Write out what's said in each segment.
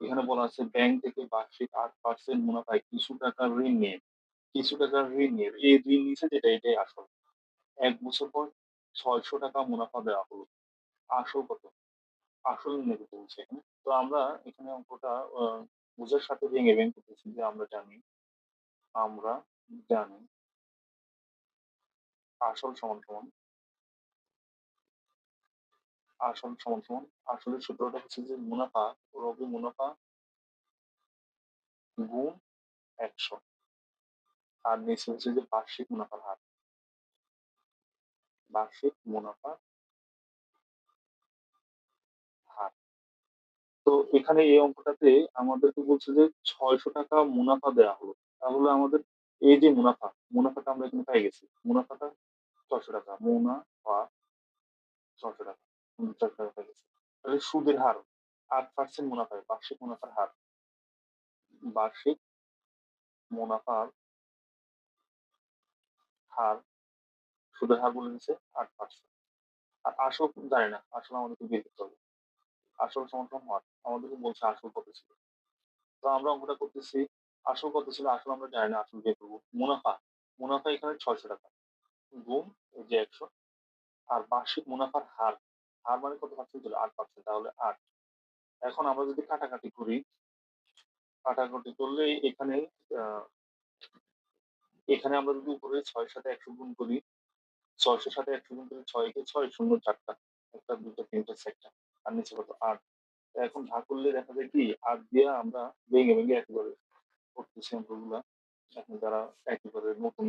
এখানে বলা আছে ব্যাংক থেকে বার্ষিক আট পার্সেন্ট মুনাফায় কিছু টাকার ঋণ নিয়ে কিছু টাকার ঋণ নিয়ে এই ঋণ নিছে যেটা এটাই আসল। এক বছর পর ৳৬০০ মুনাফা দেওয়া হলো। আসল কত? আসল করতে বলছে এখানে। তো আমরা এখানে অঙ্কটা বুঝার সাথে ভেঙে, ভেঙে করতেছি যে আমরা জানি আমরা জানি আসল সমান, সমান আসল সমান, সমান সূত্রটা হচ্ছে যে মুনাফা রবি মুনাফা গুণ ১০০ আর নিচে হচ্ছে যে বার্ষিক মুনাফার হার। বার্ষিক মুনাফা হার। তো এখানে এই অঙ্কটাতে আমাদেরকে বলছে যে ৳৬০০ মুনাফা দেয়া হলো। তাহলে আমাদের এই যে মুনাফা, মুনাফাটা আমরা এখানে পেয়ে গেছি। মুনাফাটা ৳৬০০ মুনাফা ৳৬০০ ৳৬০০ পেয়ে গেছি। তাহলে সুদের হার ৮% মুনাফায় বার্ষিক মুনাফার হার। বার্ষিক মুনাফার হার সুদের হার বলে দিছে ৮%। আর আসল জানি না। আসল আমাদেরকে বের করতে হবে। আসল সমান হর। আমাদেরকে বলছে আসল কত ছিল। তো আমরা অঙ্কটা করতেছি। আসল কত ছিল? আসল আমরা জানি না। আসল বের করব। মুনাফা, মুনাফা এখানে ৳৬০০ গুণ এই যে ১০০ আর বার্ষিক মুনাফার হার, হার মানে কত পার্সেন্ট ছিল? ৮% তাহলে ৮। এখন আমরা যদি কাটাকাটি করি, কাটাকাটি করলে এখানে এখানে আমরা যদি উপরে ৬ এর সাথে ১০০ গুণ করি, ৬০০ এর সাথে ১০০ গুণ করি ৬ একে ৬ শূন্য ৪ টা। ১ টা ২ টা ৩ টা ৪ টা। আর নিচে কত? ৮। এখন ভাগ করলে দেখা যায় কি ৮ দিয়ে আমরা ভেঙে, ভেঙে একেবারে করতেছি অঙ্কগুলা। এখন যারা একেবারে নতুন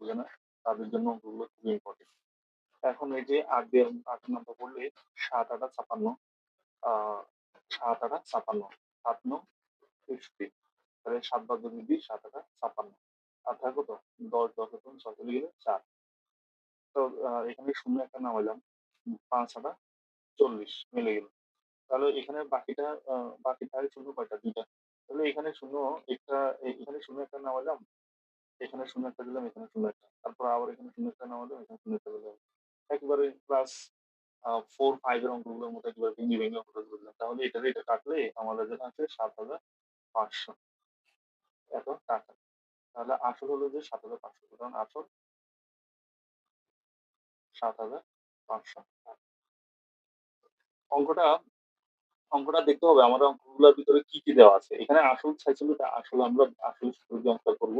বুঝে না, তাদের জন্য অঙ্কগুলো খুবই ইম্পোর্টেন্ট। এখন এই যে ৮ দিয়ে ৮ নাম্বার করলে ৭ ৮ ৫৬ আ ৭ ৮ ৫৬ ৭ ৯ ৬৩ তাহলে সাত বার যদি দিই ৭ ৮ ৫৬ আর থাকে কত? ১০ ১০ এবং ৬ চলে গেলে ৪। তো এখানে শূন্য একটা নামাইলাম। ৫ ৮ ৪০ মিলে গেল। তাহলে এখানে বাকিটা আ বাকি থাকে শূন্য কয়টা? দুইটা তাহলে এখানে শূন্য একটা এখানে শূন্য একটা নামাইলাম, এখানে শূন্য একটা দিলাম, এখানে শূন্য একটা। তারপর আবার এখানে শূন্য একটা নামাইলাম, এখানে শূন্য একটা ক্লাস 4 5 এর অঙ্কগুলোর মতো একেবারে ভেঙে, ভেঙে অঙ্কটা করলাম। তাহলে এটারে এটা কাটলে আমার রেজাল্ট আসে ৭৫০০ এত টাকা। তাহলে আসল হলো যে ৭৫০০ সুতরাং আসল ৭৫০০ টাকা। অঙ্কটা অঙ্কটা দেখতে হবে আমাদের অঙ্কগুলোর ভিতরে কি, কি দেওয়া আছে। এখানে আসল চাইছিল আসল আমরা আসল সূত্র অঙ্কটা করব।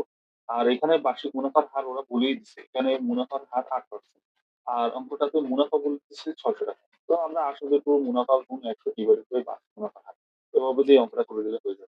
আর এখানে বার্ষিক মুনাফার হার ওরা বলেই দিছে। এখানে মুনাফার হার ৮%। আর অঙ্কটাতে মুনাফা বলতেছে ৳৬০০ তো আমরা আসলে পুরো মুনাফা গুণ একশো ডিভাইড করে পাঁচ মুনাফা হার। এভাবে দিয়ে অঙ্কটা করে দিলে হয়ে যাবে।